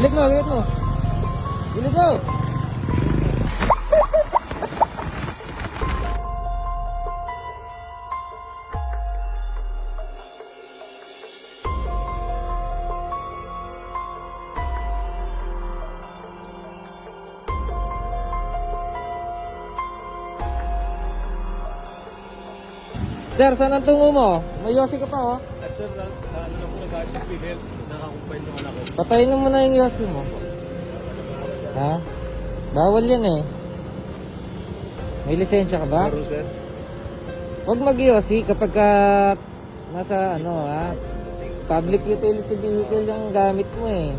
Gilid mo, gilid mo. Gilid mo. Sir, saan ang tungo mo? May yosi ka pa, oh. Ah, sir, na, sa ano po nag-ayos ng nakakumpain yung anak ko. Patayin mo muna yung yosi mo. Ha? Bawal yan eh. May lisensya ka ba? Pero sir, Huwag mag-yosi kapag ka nasa ano ha, public utility vehicle yung gamit mo eh.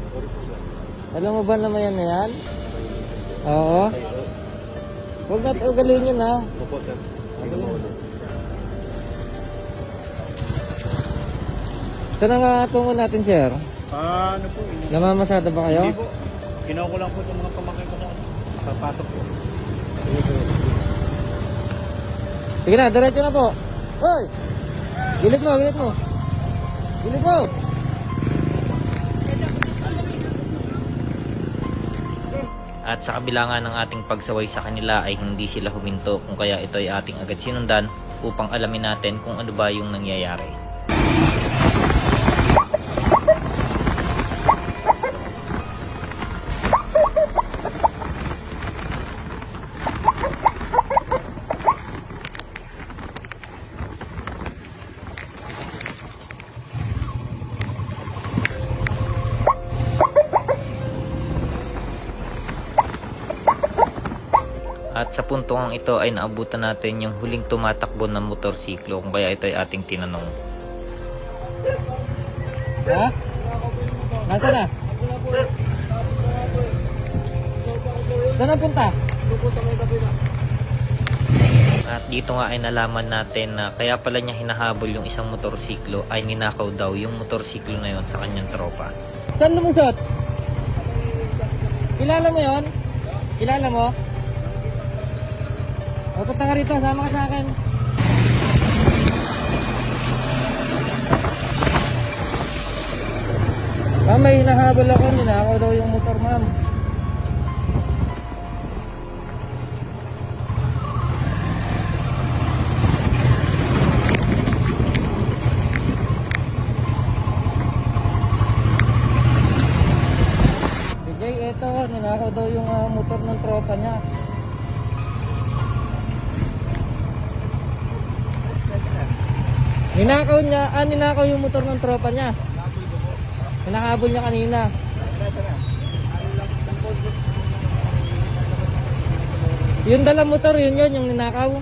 Alam mo ba naman yan na yan? Oo. Huwag na ugalin yun ha. opo sir. Saan ang uh, tungo natin sir? Ah, ano po, ini- Namamasada ba kayo? hindi po. Ginawa ko lang po itong mga pamangkin ko na papasok po. Sige na, diretso na po. Hoy! Gilid mo, gilid mo. Gilid mo! At sa kabila nga ng ating pagsaway sa kanila ay hindi sila huminto kung kaya ito ay ating agad sinundan upang alamin natin kung ano ba yung nangyayari. At sa puntong ito ay naabutan natin yung huling tumatakbo ng motorsiklo kung kaya ito ay ating tinanong. Ha? Nasaan na? Saan ang punta? At dito nga ay nalaman natin na kaya pala niya hinahabol yung isang motorsiklo ay ninakaw daw yung motorsiklo na yon sa kanyang tropa. Saan lumusot? Kilala mo yon? Kilala mo? O, punta ka rito, sama ka sa akin. Ma'am, may hinahabol ako, ninakaw daw yung motor, ma'am. Bigay, eto, ninakaw daw yung ah, motor ng tropa niya. Ninakaw niya, ah, ninakaw yung motor ng tropa niya. Hinahabol niya kanina. Yung dalang motor, yun yun, yung ninakaw.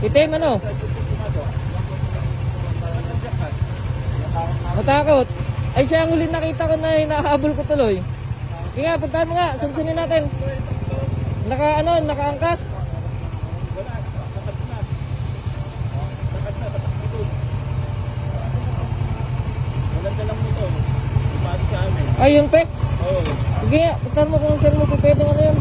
Itim, ano? Matakot. Ay, siya ang huli nakita ko na hinahabol ko tuloy. Nga, puntahan mo nga, sunsunin natin. Naka, ano, nakaangkas. Ay, yung pek. Oo. Sige nga, puntahan mo kung saan mo pwedeng ano yun.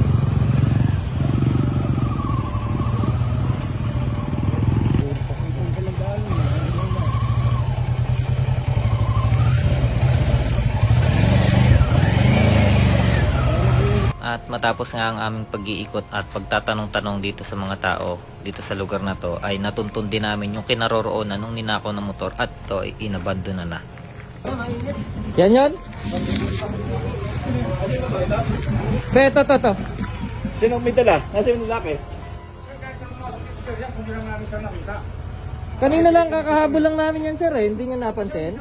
At matapos nga ang aming pag-iikot at pagtatanong-tanong dito sa mga tao dito sa lugar na to ay natuntun din namin yung kinaroroonan nung ninakaw ng motor at ito ay inabandona na. Yan yun? Be, ito, ito, ito. Sino may dala? Nasa yung lalaki? Kanina lang kakahabol lang namin yan, sir, eh. Hindi nyo napansin?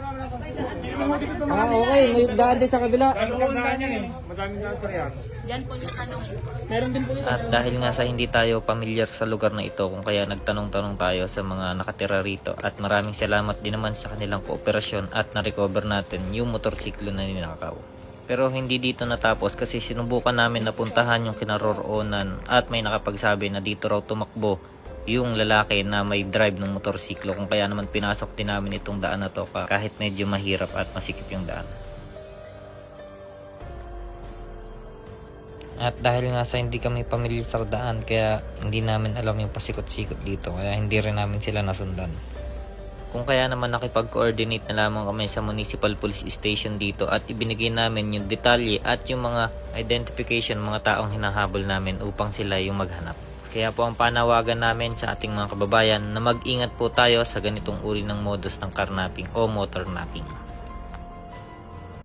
Ah, okay. May daan din sa kabila. Madaming daan sa yan. Meron din po dito. At dahil nga sa hindi tayo pamilyar sa lugar na ito kung kaya nagtanong-tanong tayo sa mga nakatira rito at maraming salamat din naman sa kanilang kooperasyon at na-recover natin yung motorsiklo na ninakaw. Pero hindi dito natapos kasi sinubukan namin napuntahan yung kinaroroonan at may nakapagsabi na dito raw tumakbo yung lalaki na may drive ng motorsiklo kung kaya naman pinasok din namin itong daan na to ka- kahit medyo mahirap at masikip yung daan. At dahil nga sa hindi kami pamilyar sa daan, kaya hindi namin alam yung pasikot-sikot dito, kaya hindi rin namin sila nasundan. Kung kaya naman nakipag-coordinate na lamang kami sa municipal police station dito at ibinigay namin yung detalye at yung mga identification mga taong hinahabol namin upang sila yung maghanap. Kaya po ang panawagan namin sa ating mga kababayan na mag-ingat po tayo sa ganitong uri ng modus ng carnapping o motor napping.